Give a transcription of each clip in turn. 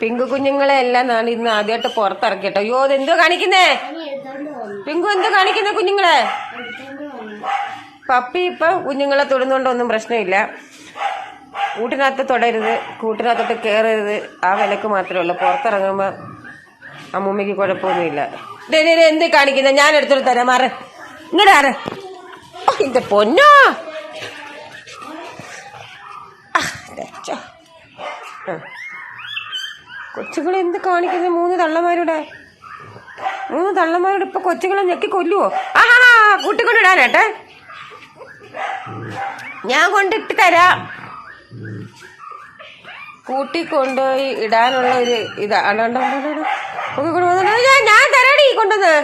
Pink കുഞ്ഞുങ്ങളെ എല്ലാം നാണ് ഇന്ന് ആദ്യമായിട്ട് പുറത്തിറക്കിട്ടോ അയ്യോ എന്തോ കാണിക്കുന്നേ? പിങ്കു എന്തോ കാണിക്കുന്നേ കുഞ്ഞുങ്ങളെ? പപ്പി ഇപ്പൊ കുഞ്ഞുങ്ങളെ തൊടുന്നോണ്ടൊന്നും പ്രശ്നമില്ല. കൂട്ടിനകത്ത് തൊടരുത് കൂട്ടിനകത്തോട്ട് കയറരുത് ആ വിലക്ക് മാത്രമേ ഉള്ളൂ. പുറത്തിറങ്ങുമ്പോ അമ്മൂമ്മയ്ക്ക് കുഴപ്പമൊന്നുമില്ല. എന്ത് കാണിക്കുന്ന? ഞാൻ എടുത്തോട്ട് തരാം. മാറ്. ഇങ്ങോട്ട് ആറ് ഇത് പൊന്നോ? ആ, കൊച്ചുങ്ങളെ എന്ത് കാണിക്കുന്നത് മൂന്ന് തള്ളമാരുടെ. മൂന്ന് തള്ളമാരുടെ ഇപ്പൊ കൊച്ചുകളെ ഞെക്കി കൊല്ലുവോ? ആഹാ കൂട്ടിക്കൊണ്ടിടാനേട്ടെ ഞാൻ കൊണ്ടിട്ട് തരാം. കൂട്ടിക്കൊണ്ടുപോയി ഇടാനുള്ള ഒരു ഇതാണ് ഞാൻ തരാടി കൊണ്ടുവന്ന്.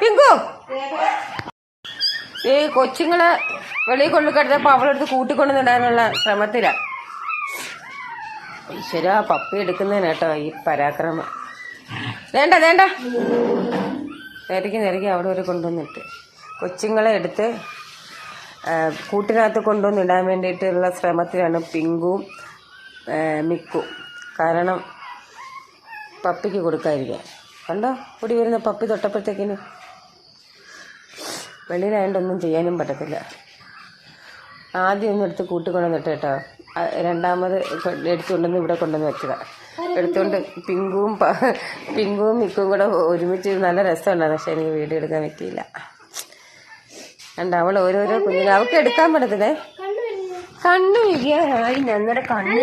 പിങ്കു. ഈ കൊച്ചുങ്ങളെ വെളിയിൽ കൊണ്ടു കിടന്നപ്പോ അവളെടുത്ത് കൂട്ടിക്കൊണ്ടുവന്നിടാനുള്ള ശ്രമത്തിലാ. ഈശ്വര പപ്പി എടുക്കുന്നതിനേട്ടോ ഈ പരാക്രമം. വേണ്ട വേണ്ട. നിരക്കി നിരക്കി അവിടെ ഒരു കൊണ്ടുവന്നിട്ട്. കൊച്ചുങ്ങളെ എടുത്ത് കൂട്ടിനകത്ത് കൊണ്ടുവന്നിടാൻ വേണ്ടിയിട്ടുള്ള ശ്രമത്തിലാണ് പിങ്കും മിക്കും. കാരണം പപ്പിക്ക് കൊടുക്കാതിരിക്കാൻ. കണ്ടോ? കൂടി വരുന്ന പപ്പി തൊട്ടപ്പോഴത്തേക്കിന് വെളിയിലായതുകൊണ്ടൊന്നും ചെയ്യാനും പറ്റത്തില്ല. ആദ്യം ഒന്നും എടുത്ത് കൂട്ടിക്കൊണ്ടുവന്നിട്ട് കേട്ടോ. രണ്ടാമത് എടുത്തുകൊണ്ടുവന്ന് ഇവിടെ കൊണ്ടുവന്ന് വെച്ചതാ. എടുത്തുകൊണ്ട് പിങ്കുവും പിങ്കും പിങ്കുവും മിക്കും കൂടെ ഒരുമിച്ച് നല്ല രസമുണ്ടായിരുന്നു. പക്ഷെ എനിക്ക് വീഡിയോ എടുക്കാൻ പറ്റിയില്ല. രണ്ടാമത് അവൾ ഓരോരോ കുഞ്ഞിനെ അവൾക്ക് എടുക്കാൻ പറ്റത്തില്ലേ? കണ്ണു വിരിയാനായി ഞങ്ങളുടെ കണ്ണു.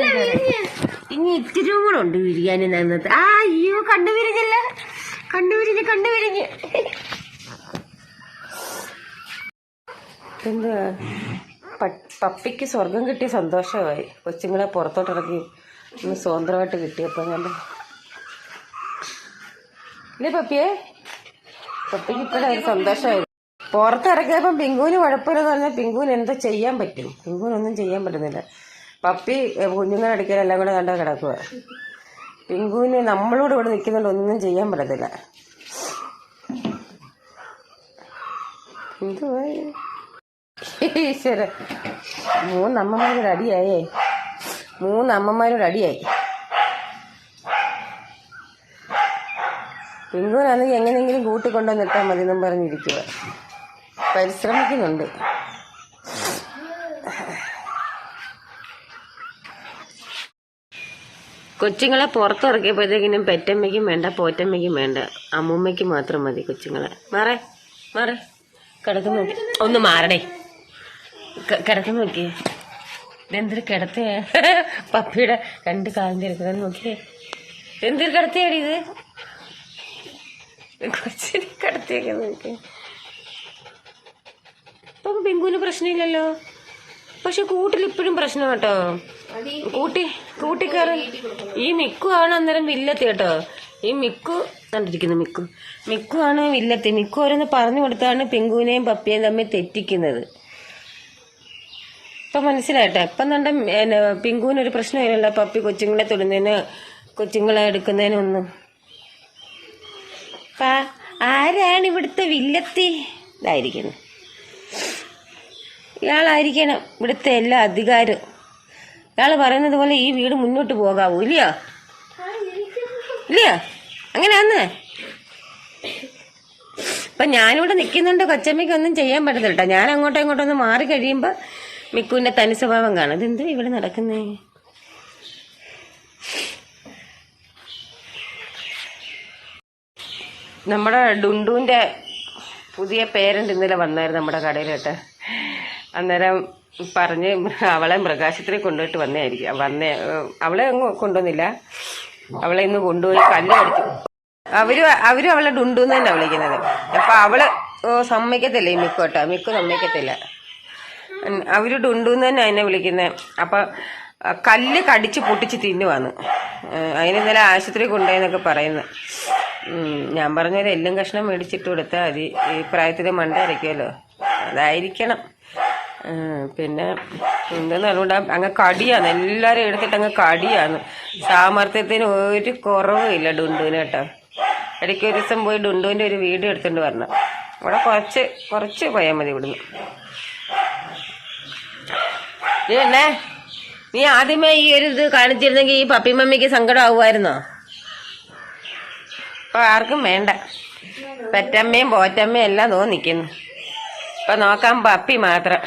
ഇനി ഇത്തിരി കൂടെ ഉണ്ട് വിരിയാൻ നന്നത്തെ ആ അയ്യോ കണ്ണു വിരിഞ്ഞല്ല. കണ്ണു വിരിഞ്ഞ് കണ്ണു വിരിഞ്ഞ്. എന്താ പപ്പിക്ക് സ്വർഗം കിട്ടിയ സന്തോഷമായി. കൊച്ചുങ്ങളെ പുറത്തോട്ടിറക്കി ഒന്ന് സ്വതന്ത്രമായിട്ട് കിട്ടിയപ്പോൾ ഞാൻ ഇല്ലേ പപ്പിയെ? പപ്പിക്ക് ഇപ്പോഴൊരു സന്തോഷമായി. പുറത്തിറക്കിയപ്പം പിങ്കുവിന് കുഴപ്പമില്ലെന്ന് പറഞ്ഞാൽ പിങ്കുവിന് എന്താ ചെയ്യാൻ പറ്റും. പിങ്കുവിനൊന്നും ചെയ്യാൻ പറ്റുന്നില്ല. പപ്പി കുഞ്ഞുങ്ങളെ കുഞ്ഞുങ്ങളെ എല്ലാം കൂടെ കണ്ട കിടക്കുക പിങ്കുവിന് നമ്മളോട് ഇവിടെ നിൽക്കുന്നുണ്ട് ഒന്നും ചെയ്യാൻ പറ്റത്തില്ല. എന്തുവായി ഈശ്വര. മൂന്ന് അമ്മമാരുടെ അടിയായേ. അമ്മമാരുടെ അടിയായി. പിന്തുണാണെങ്കിൽ എങ്ങനെയെങ്കിലും കൂട്ടിക്കൊണ്ടുവന്നിട്ടാൽ മതി എന്നും പറഞ്ഞിരിക്കുക. പരിശ്രമിക്കുന്നുണ്ട്. കൊച്ചുങ്ങളെ പുറത്തിറക്കിയപ്പോഴത്തേക്കിനും പെറ്റമ്മയ്ക്കും വേണ്ട പോറ്റമ്മയ്ക്കും വേണ്ട. അമ്മൂമ്മയ്ക്ക് മാത്രം മതി കൊച്ചുങ്ങളെ. മാറേ മാറേ. കിടക്കുന്നു ഒന്ന് മാറടേ ക- കിടക്കുന്നു നോക്കിയേ എന്തൊരു കിടത്തേ? പപ്പിയുടെ രണ്ട് കാലിന്റെ ഇരിക്കുന്നത് നോക്കിയേ എന്തൊരു കിടത്തയാണ് ഇത്? കൊച്ചിനെ കിടത്തിയൊക്കെ നോക്കിയേ ഇപ്പൊ ബിങ്കുവിന് പ്രശ്നമില്ലല്ലോ. പക്ഷെ കൂട്ടിൽ ഇപ്പോഴും പ്രശ്നം കേട്ടോ. കൂട്ടി കൂട്ടിക്കയറി ഈ മിക്കു ആണ് അന്നേരം വില്ലത്തി കേട്ടോ. ഈ മിക്കു കണ്ടിരിക്കുന്നു മിക്കു. മിക്കു ആണ് വില്ലത്തി. മിക്കു ഓരോന്ന് പറഞ്ഞു കൊടുത്താണ് പിങ്കുവിനെയും പപ്പിയെയും തമ്മിൽ തെറ്റിക്കുന്നത്. ഇപ്പൊ മനസ്സിലായിട്ടോ? ഇപ്പം കണ്ട പിങ്കുവിന് ഒരു പ്രശ്നമില്ലല്ലോ പപ്പി കൊച്ചുങ്ങളെ തൊടുന്നതിന് കൊച്ചുങ്ങളെ എടുക്കുന്നതിനൊന്നും ആരാണ് ഇവിടുത്തെ വില്ലത്തി? ഇതായിരിക്കുന്നു. ഇയാളായിരിക്കണം ഇവിടുത്തെ എല്ലാ അധികാരം. ഇയാൾ പറയുന്നത് പോലെ ഈ വീട് മുന്നോട്ട് പോകാവൂ ഇല്ലയോ? ഇല്ലയോ? അങ്ങനെയാന്ന്. ഇപ്പൊ ഞാനിവിടെ നിൽക്കുന്നുണ്ട് കൊച്ചമ്മയ്ക്ക് ഒന്നും ചെയ്യാൻ പറ്റത്തില്ല ഞാൻ അങ്ങോട്ടോ ഇങ്ങോട്ടോ മാറി കഴിയുമ്പോ മിക്കുവിന്റെ തനി സ്വഭാവം കാണും. ഇതെന്താ ഇവിടെ നടക്കുന്നേ? നമ്മുടെ ഡുണ്ടുവിന്റെ പുതിയ പേരന്റ് ഇന്നലെ വന്നായിരുന്നു നമ്മുടെ കടയിലോട്ട് അന്നേരം പറഞ്ഞ് അവളെ മൃഗാശുപത്രി കൊണ്ടുപോയിട്ട് വന്നേയായിരിക്കും. വന്നേ അവളെ അങ്ങ് കൊണ്ടുവന്നില്ല. അവളെ ഇന്ന് കൊണ്ടുപോയി കല്ല് കടിച്ചു. അവർ അവരും അവളെ ഡുണ്ടു എന്ന് തന്നെ വിളിക്കുന്നത്. അപ്പൊ അവൾ സമ്മതിക്കത്തില്ല ഈ മിക്കു മിക്കു സമ്മതിക്കത്തില്ല. ഉം, അവർ ഡുണ്ടു എന്ന് തന്നെ അതിനെ വിളിക്കുന്നത് അപ്പൊ കല്ല് കടിച്ച് പൊട്ടിച്ച് തിന്നുവാന്ന് അതിന് ഇന്നലെ ആശുപത്രി കൊണ്ടുപോയെന്നൊക്കെ പറയുന്നത് ഞാൻ പറഞ്ഞൊരു എല്ലും കഷ്ണം മേടിച്ചിട്ട് കൊടുത്താൽ മതി. ഈ പ്രായത്തിൽ മണ്ട അരയ്ക്കുമല്ലോ അതായിരിക്കണം. പിന്നെ എന്തെന്ന് അതുകൊണ്ട് അങ്ങ് കടിയാണ്. എല്ലാവരും എടുത്തിട്ട് അങ്ങ് കടിയാണ്. സാമർത്ഥ്യത്തിന് ഒരു കുറവും ഇല്ല ഡുണ്ടുവിന് കേട്ടോ. ഇടയ്ക്ക് ഒരു ദിവസം പോയി ഡുണ്ടുവിന്റെ ഒരു വീഡിയോ എടുത്തുകൊണ്ട് വരണം അവിടെ കുറച്ച് കുറച്ച് പോയാൽ മതി ഇവിടുന്ന്. തന്നെ നീ ആദ്യമേ ഈ ഒരു ഇത് കാണിച്ചിരുന്നെങ്കിൽ ഈ പപ്പി മമ്മിക്ക് സങ്കടം ആവുമായിരുന്നോ ഇപ്പൊ ആർക്കും വേണ്ട. പെറ്റമ്മയും പോറ്റമ്മയും എല്ലാം തോന്നിക്കുന്നു നിൽക്കുന്നു ഇപ്പൊ നോക്കാൻ പപ്പി മാത്രം.